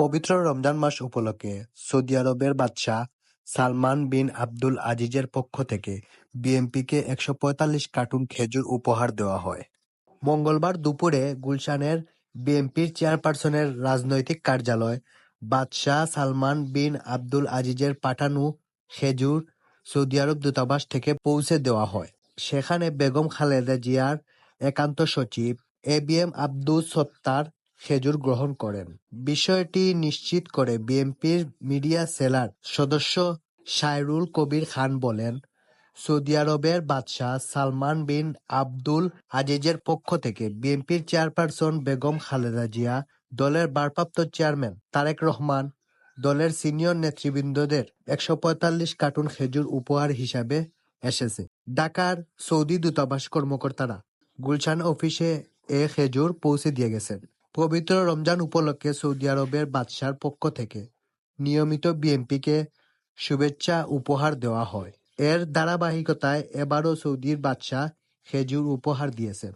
পবিত্র রমজান মাস উপলক্ষে সৌদি আরবের বাদশাহ সালমান বিন আব্দুল আজিজের পক্ষ থেকে বিএনপিকে একশো পঁয়তাল্লিশ কার্টুন খেজুর উপহার দেওয়া হয়। মঙ্গলবার দুপুরে গুলশানের বিএনপির চেয়ারপারসনের রাজনৈতিক কার্যালয় বাদশাহ সালমান বিন আব্দুল আজিজের পাঠানো খেজুর সৌদি আরব দূতাবাস থেকে পৌঁছে দেওয়া হয়। সেখানে বেগম খালেদা জিয়ার একান্ত সচিব A B M Abdus Sattar খেজুর গ্রহণ করেন। বিষয়টি নিশ্চিত করে বিএনপির মিডিয়া সেলার সদস্য সায়রুল কবির খান বলেন, সৌদি আরবের বাদশাহ সালমান বিন আব্দুল আজিজের পক্ষ থেকে বিএনপির চেয়ারপারসন বেগম খালেদা জিয়া, দলের ভারপ্রাপ্ত চেয়ারম্যান তারেক রহমান, দলের সিনিয়র নেতৃবৃন্দদের একশো পঁয়তাল্লিশ কার্টুন খেজুর উপহার হিসাবে এসেছে। ঢাকার সৌদি দূতাবাস কর্মকর্তারা গুলশান অফিসে এ খেজুর পৌঁছে দিয়ে গেছেন। পবিত্র রমজান উপলক্ষে সৌদি আরবের বাদশার পক্ষ থেকে নিয়মিত বিএনপিকে শুভেচ্ছা উপহার দেওয়া হয়। এর ধারাবাহিকতায় এবারও সৌদির বাদশাহ খেজুর উপহার দিয়েছেন।